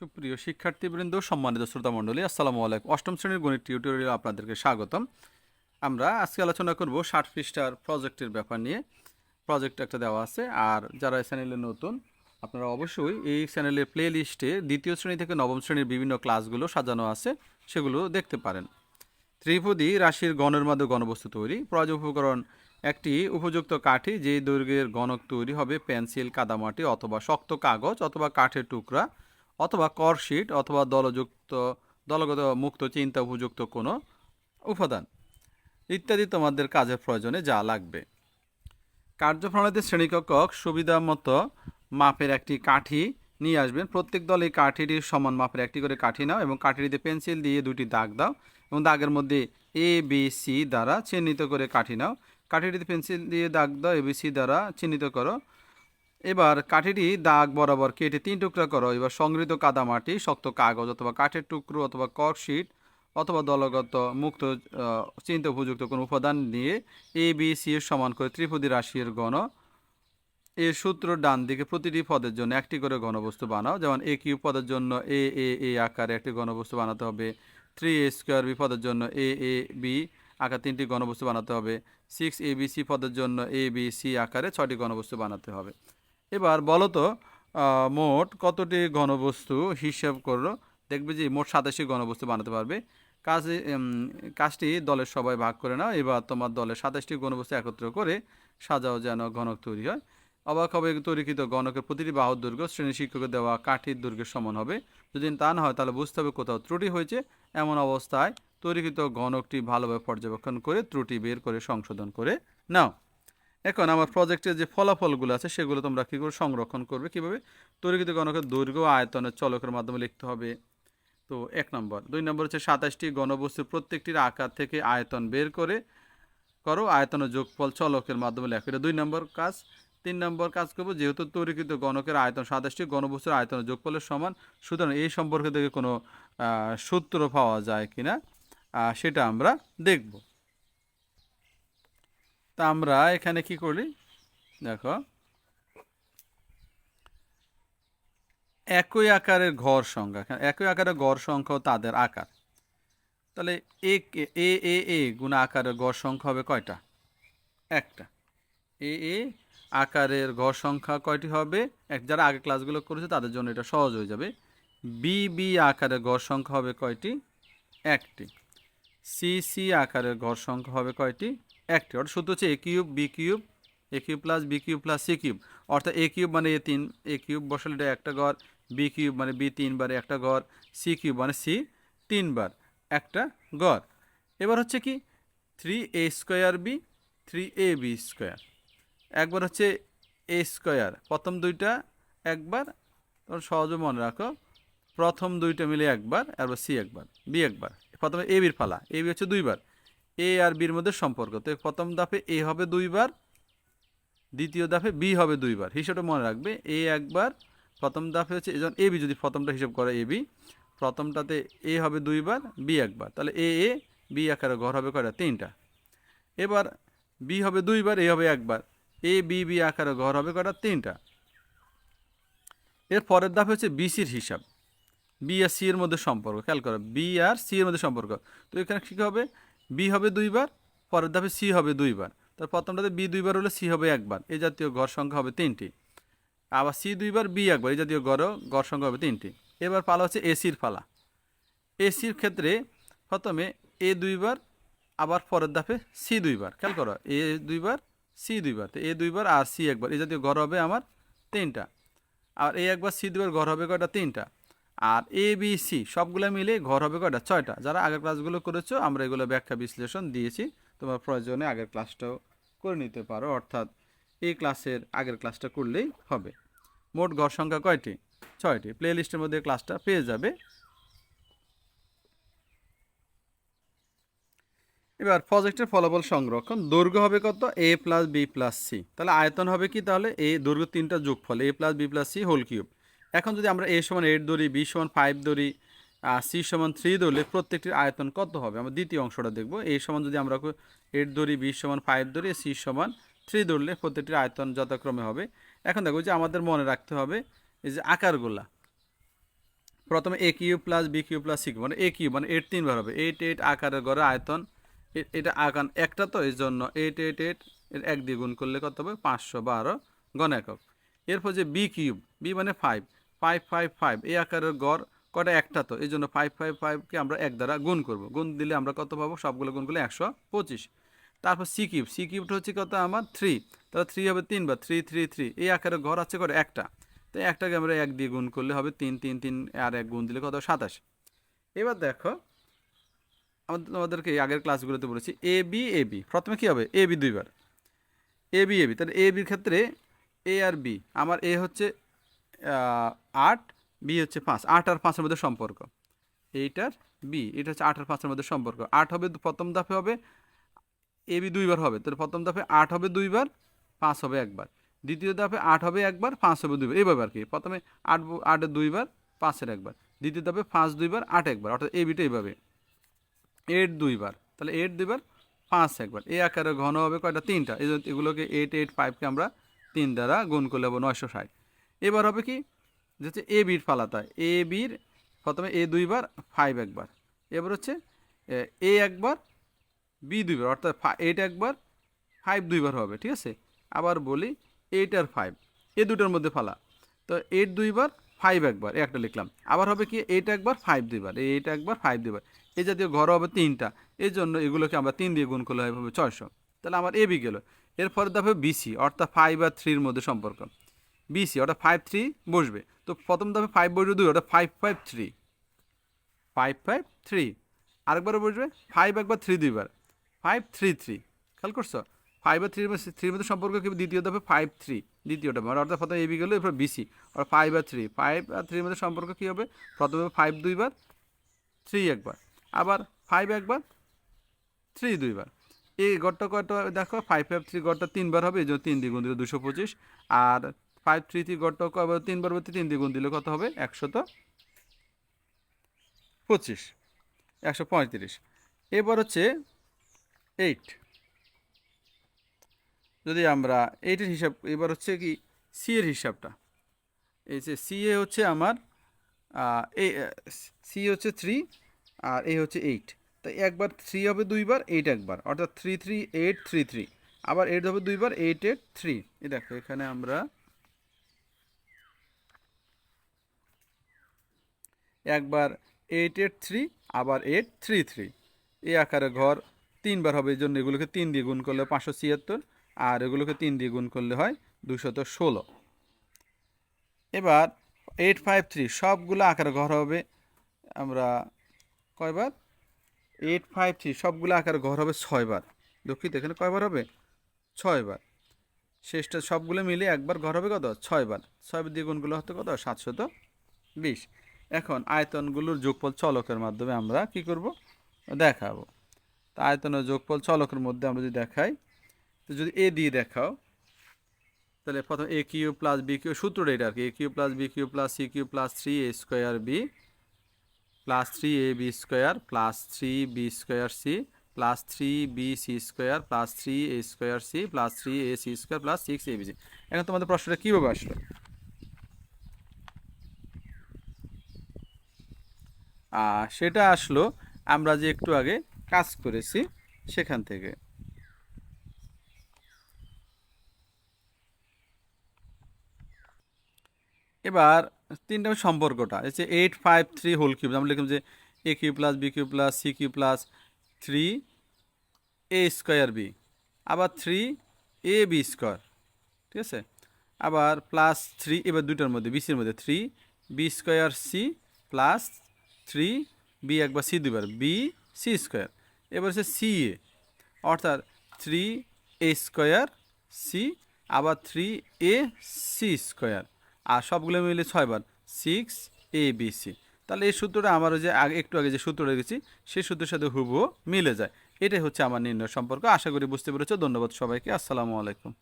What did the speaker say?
সুপ্রিয় শিক্ষার্থীবৃন্দ, সম্মানিত শ্রোতা মণ্ডলী আসসালামু আলাইকুম। অষ্টম শ্রেণির গণিত টিউটোরিয়াল আপনাদেরকে স্বাগতম। আমরা আজকে আলোচনা করব ষাট পৃষ্ঠার প্রজেক্টের ব্যাপার নিয়ে। প্রজেক্ট একটা দেওয়া আছে, আর যারা এই চ্যানেলে নতুন, আপনারা অবশ্যই এই চ্যানেলের প্লে লিস্টে দ্বিতীয় শ্রেণি থেকে নবম শ্রেণির বিভিন্ন ক্লাসগুলো সাজানো আছে, সেগুলো দেখতে পারেন। ত্রিপদী রাশির গণের মাধ্যমে গণবস্তু তৈরি। প্রয়োজন উপকরণ একটি উপযুক্ত কাঠি, যেই দৈর্ঘ্যের গণক তৈরি হবে পেন্সিল, কাদামাটি অথবা শক্ত কাগজ অথবা কাঠের টুকরা। অথবা করশিট অথবা দলযুক্ত, দলগত মুক্ত চিন্তা উপযুক্ত কোনো উপাদান ইত্যাদি তোমাদের কাজের প্রয়োজনে যা লাগবে। কার্যপ্রণালীতে শ্রেণীকক্ষক সুবিধা মতো মাপের একটি কাঠি নিয়ে আসবেন। প্রত্যেক দল এই কাঠিটির সমান মাপের একটি করে কাঠি নাও এবং কাঠিটিতে পেন্সিল দিয়ে দুটি দাগ দাও এবং দাগের মধ্যে এ বি সি দ্বারা চিহ্নিত করে কাঠি নাও। কাঠিটিতে পেন্সিল দিয়ে দাগ দাও এ বি সি দ্বারা চিহ্নিত করো। এবার কাঠিটি দাগ বরাবর কেটে তিন টুকরা করো। এবার সংগৃহীত কাদামাটি, শক্ত কাগজ অথবা কাঠের টুকরো অথবা কর্কশিট অথবা দলগত মুক্ত চিন্তা উপযুক্ত কোনো উপাদান নিয়ে এ বি সি এর সমান করে ত্রিপদী রাশির গণ। এর সূত্র ডান দিকে প্রতিটি পদের জন্য একটি করে ঘনবস্তু বানাও। যেমন এ কিউ পদের জন্য এ এ এ আকারে একটি ঘনবস্তু বানাতে হবে। থ্রি এ স্কোয়ার বি পদের জন্য এ এ বি আকার তিনটি ঘনবস্তু বানাতে হবে। সিক্স এ বি সি পদের জন্য এ বি সি আকারে ছয়টি ঘনবস্তু বানাতে হবে। এবার বলো তো মোট কতটি ঘনবস্তু হিসাব করল? দেখবে যে মোট সাতাশি ঘনবস্তু বানাতে পারবে। কাজে কাজটি দলের সবাই ভাগ করে নাও। এবার তোমার দলের সাতাশটি ঘনবস্তু একত্র করে সাজাও যেন ঘনক তৈরি হয়। অবাক হবে তৈরিকৃত গণকের প্রতিটি বাহুর দৈর্ঘ্য শ্রেণি শিক্ষকের দেওয়া কাঠির দুর্গের সমান হবে। যদি তা না হয়, তাহলে বুঝতে হবে কোথাও ত্রুটি হয়েছে। এমন অবস্থায় তৈরিকৃত গণকটি ভালোভাবে পর্যবেক্ষণ করে ত্রুটি বের করে সংশোধন করে নাও। এখন আমার প্রজেক্টের যে ফলাফলগুলো আছে, সেগুলো তোমরা কী করে সংরক্ষণ করবে, কীভাবে? তৈরিকৃত গণকের দৈর্ঘ্য আয়তনের চলকের মাধ্যমে লিখতে হবে। তো এক নম্বর। দুই নম্বর হচ্ছে সাতাশটি গণবস্তুর প্রত্যেকটির আকার থেকে আয়তন বের করে করো, আয়তন যোগফল চলকের মাধ্যমে লেখো। এটা দুই নম্বর কাজ। তিন নম্বর কাজ করব, যেহেতু তৈরিকৃত গণকের আয়তন সাতাশটি, গণবস্তুর আয়তন যোগফলের সমান, সুতরাং এই সম্পর্কে থেকে কোনো সূত্র পাওয়া যায় কিনা সেটা আমরা দেখব। তা আমরা এখানে কি করি? দেখো। একই আকারের ঘর সংখ্যা। একই আকারের গড় সংখ্যা তাদের আকার। তাহলে এ এ এ এ গুণ আকারের গড় সংখ্যা হবে কয়টা? একটা। এ এ আকারের গড় সংখ্যা কয়টি হবে? এক, যারা আগে ক্লাসগুলো করেছে তাদের জন্য এটা সহজ হয়ে যাবে। বি বি আকারের গড় সংখ্যা হবে কয়টি? একটি। সি সি আকারের গড় সংখ্যা হবে কয়টি? একটি অর্থাৎ সূত্র হচ্ছে A cube B cube A cube plus B cube plus C cube অর্থাৎ এ কিউব মানে এ তিন এ কিউব বসালে এটা একটা ঘর বি কিউব মানে বি তিনবার একটা ঘর সি কিউব মানে সি তিনবার একটা ঘর। এবার হচ্ছে কি three a square b three a b square একবার হচ্ছে এ স্কোয়ার প্রথম দুইটা একবার তোমরা সহজে মনে রাখো, প্রথম দুইটা মিলে একবার, এরপর সি একবার বি একবার, প্রথমে এ বির ফালা এ বি হচ্ছে দুইবার এ আর বির মধ্যে সম্পর্ক। তো প্রথম দাফে এ হবে দুইবার, দ্বিতীয় দাফে বি হবে দুইবার। হিসাবটা মনে রাখবে, এ একবার, প্রথম দাফে হচ্ছে এজন এ বি, যদি প্রথমটা হিসাব করে এ বি, প্রথমটাতে এ হবে দুইবার, বি একবার। তাহলে এ এ, বি আকারে ঘর হবে কয়টা? তিনটা। এবার বি হবে দুইবার, এ হবে একবার। এ, বি বি আকারে ঘর হবে কয়টা? তিনটা। এর পরের ধাপে হচ্ছে বিসির হিসাব। বি আর সি এর মধ্যে সম্পর্ক। খেয়াল করো, বি আর সি এর মধ্যে সম্পর্ক। তো এখানে কী হবে? বি হবে দুইবার, পরের ধাপে সি হবে দুইবার। তার প্রথমটাতে বি দুইবার হলে সি হবে একবার, এই জাতীয় গড় সংখ্যা হবে তিনটি। আবার সি দুইবার, বি একবার, এই জাতীয় গড় গড় সংখ্যা হবে তিনটি। এবার পালা হচ্ছে এসির পালা। এসির ক্ষেত্রে প্রথমে এ দুইবার, আবার পরের ধাপে সি দুইবার। খেয়াল করো, এ দুইবার, সি দুইবার। তো এ দুইবার আর সি একবার, এই জাতীয় গড় হবে আমার তিনটা। আর এ একবার, সি দুইবার ঘর হবে কয়টা? তিনটা। আর এ বি সি সবগুলো মিলে ঘর হবে কয়টা? ছয়টা। যারা আগের ক্লাসগুলো করেছ, আমরা এগুলো ব্যাখ্যা বিশ্লেষণ দিয়েছি। তোমার প্রয়োজনে আগের ক্লাসটাও করে নিতে পারো। অর্থাৎ এই ক্লাসের আগের ক্লাসটা করলেই হবে। মোট ঘর সংখ্যা কয়টি? ছয়টি। প্লে লিস্টের মধ্যে ক্লাসটা পেয়ে যাবে। এবার প্রজেক্টের ফলাফল সংরক্ষণ। দৈর্ঘ্য হবে কত? A plus b plus c তাহলে আয়তন হবে কি তাহলে? এ দৈর্ঘ্য তিনটা যোগফল। A plus b plus c whole cube এখন যদি আমরা এ সমান এইট ধরি, বি সমান ফাইভ ধরি সি সমান থ্রি ধরলে প্রত্যেকটির আয়তন কত হবে? আমরা দ্বিতীয় অংশটা দেখব। এ সমান যদি আমরা এইট ধরি, বি সমান ফাইভ ধরি, সি সমান থ্রি ধরলে প্রত্যেকটির আয়তন যথাক্রমে হবে। এখন দেখো যে আমাদের মনে রাখতে হবে এই যে আকারগুলা। প্রথমে a cube plus b cube plus c মানে এ কিউ মানে এইট তিনবার হবে। এইট এইট আকারের গড়ে আয়তন এটা আকার একটা তো, এই জন্য এইট এইট এইট এর এক দিয়ে গুণ করলে কত হবে? পাঁচশো বারো গণ একক। এরপর যে বি কিউব বি মানে ফাইভ ফাইভ ফাইভ ফাইভ এই আকারের গড় কটা একটা তো এই জন্য ফাইভ ফাইভ ফাইভকে আমরা এক দ্বারা গুণ করব গুণ দিলে আমরা কত পাবো সবগুলো গুণ করলে একশো পঁচিশ তারপর সি কিউব সি কিউবটা হচ্ছে কত আমার থ্রি তাহলে থ্রি হবে তিনবার থ্রি থ্রি থ্রি এই আকারের ঘর আছে করে একটা তো একটাকে আমরা এক দিয়ে গুণ করলে হবে তিন তিন তিন আর এক গুণ দিলে কত সাতাশ এবার দেখো আমাদের তোমাদেরকে আগের ক্লাসগুলোতে বলেছি এ বি এ বি প্রথমে কী হবে এ বি দুইবার এ বি এ বি তাহলে এ বির ক্ষেত্রে এ আর বি আমার এ হচ্ছে আট বি হচ্ছে পাঁচ। আট আর পাঁচের মধ্যে সম্পর্ক। এইটার বি এটা হচ্ছে আট আর পাঁচের মধ্যে সম্পর্ক। আট হবে প্রথম ধাপে হবে এ বি দুইবার হবে। তাহলে প্রথম ধাপে আট হবে দুইবার, পাঁচ হবে একবার। দ্বিতীয় ধাপে আট হবে একবার, পাঁচ হবে দুইবার। এইভাবে আর কি। প্রথমে আট আটের দুইবার, পাঁচের একবার। দ্বিতীয় ধাপে পাঁচ দুইবার, আট একবার। অর্থাৎ এ বিটা এইভাবে। এইট দুইবার। তাহলে এইট দুইবার, পাঁচ একবার। এই আকারে ঘন হবে কয়টা? তিনটা। এই এগুলোকে এইট এইট ফাইভকে আমরা তিন দ্বারা গুণ করলে হবে নয়শো ষাট। এবার হবে কি? যে হচ্ছে এ বির ফালাতা এ বির প্রথমে এ দুইবার ফাইভ একবার। এবার হচ্ছে, এ একবার বি দুইবার, অর্থাৎ এইট একবার ফাইভ দুইবার হবে, ঠিক আছে? আবার বলি এইট আর ফাইভ এ দুটোর মধ্যে ফালা। তো এইট দুইবার ফাইভ একবার একটা লিখলাম। আবার হবে কি এইট একবার ফাইভ দুইবার এইট একবার ফাইভ দুইবার। এই জাতীয় ঘর হবে তিনটা। এই জন্য এগুলোকে আমরা তিন দিয়ে গুণ করলে হবে ছয়শো। তাহলে আমার এ এবি গেল। এরপরে দেখো বিসি অর্থাৎ ফাইভ আর থ্রির মধ্যে সম্পর্ক। বিসি অর্থাৎ ফাইভ থ্রি বসবে। তো প্রথম দামে ফাইভ বসবে দুই অর্থাৎ five five three five five three আরেকবার বসবে ফাইভ একবার থ্রি দুইবার। ফাইভ থ্রি থ্রি খেয়াল করছ? ফাইভ আর থ্রির থ্রির মধ্যে সম্পর্ক কি? দ্বিতীয় দফে ফাইভ থ্রি দ্বিতীয়টা মানে অর্থাৎ প্রথমে এবি গেলো, এরপর বিসি। আর ফাইভ আর থ্রি ফাইভ আর থ্রির মধ্যে সম্পর্ক কী হবে? প্রথমে ফাইভ দুইবার থ্রি একবার। আবার ফাইভ একবার থ্রি দুইবার। এই গড়টা কয়টা? দেখো ফাইভ ফাইভ থ্রি গড়টা তিনবার হবে, এই জন্য তিন দ্বিগুণ দুশো পঁচিশ। আর ফাইভ থ্রি থ্রি গড়টা তিনবার বলতে তিন দ্বিগুণ দিলে কত হবে? একশত পঁচিশ। একশো পঁয়ত্রিশ। এবার হচ্ছে এইট যদি আমরা এইটের হিসাব, এবার হচ্ছে কি সি এর হিসাবটা। এই যে সি এ হচ্ছে আমার সি হচ্ছে থ্রি আর এ হচ্ছে এইট তো একবার থ্রি হবে দুইবার এইট একবার। অর্থাৎ three three eight three three আবার এইট হবে দুইবার এইট এইট থ্রি এই দেখো, এখানে আমরা একবার এইট এইট থ্রি আবার এইট থ্রি থ্রি এই আকারে ঘর তিনবার হবে, এই জন্য এগুলোকে তিন দিয়ে গুণ করলে পাঁচশো ছিয়াত্তর, আর এগুলোকে তিন দিয়ে গুণ করলে হয় দুশত ষোলো। এবার এইট ফাইভ থ্রি সবগুলো আকারে ঘর হবে, আমরা কয়বার? এইট ফাইভ থ্রি সবগুলো আকারে ঘর হবে ছয়বার। দুঃখিত, এখানে কয়বার হবে? ছয়বার। শেষটা সবগুলো মিলে একবার ঘর হবে কত? ছয়বার। ছয়বার দিয়ে গুণগুলো হতে কত? সাতশত বিশ। এখন আয়তনগুলোর যোগফল চলকের মাধ্যমে আমরা কি করব? দেখাবো। তা আয়তনের যোগফল চলকের মধ্যে আমরা যদি দেখাই, তো যদি এ দিয়ে দেখাও, তাহলে প্রথম a cube plus b cube সূত্রটা এটা আর কি a cube plus b cube plus c cube plus three a square b plus three a b square plus three b square c plus three b c square plus three a square c plus three a c square plus six a b c এখন তোমাদের প্রশ্নটা কীভাবে আসলো? সেটা আসলো, আমরা যে একটু আগে কাজ করেছি সেখান থেকে। এবার তিন সম্পর্কটা হচ্ছে eight five three whole cube আমরা লিখলাম যে a cube plus b cube plus c cube plus three a square b আবার থ্রি এ বি স্কোয়ার ঠিক আছে? আবার প্লাস থ্রি এবার দুটার মধ্যে বিসির মধ্যে three b square c plus three, b একবার সি দুবার বি, সি স্কোয়ার। এবার হচ্ছে সি এ। অর্থাৎ থ্রি এ স্কোয়ার, সি, আবার থ্রি এ, সি স্কোয়ার। আর সবগুলো মিলে ছয়বার, সিক্স এ, বি, সি। তাহলে এই সূত্রটা আমার ওই যে আগে, একটু আগে যে সূত্র রেখেছি সেই সূত্রের সাথে হুবহু মিলে যায়। এটাই হচ্ছে আমার নির্ণয় সম্পর্ক। আশা করি বুঝতে পেরেছ। ধন্যবাদ সবাইকে। আসসালামু আলাইকুম।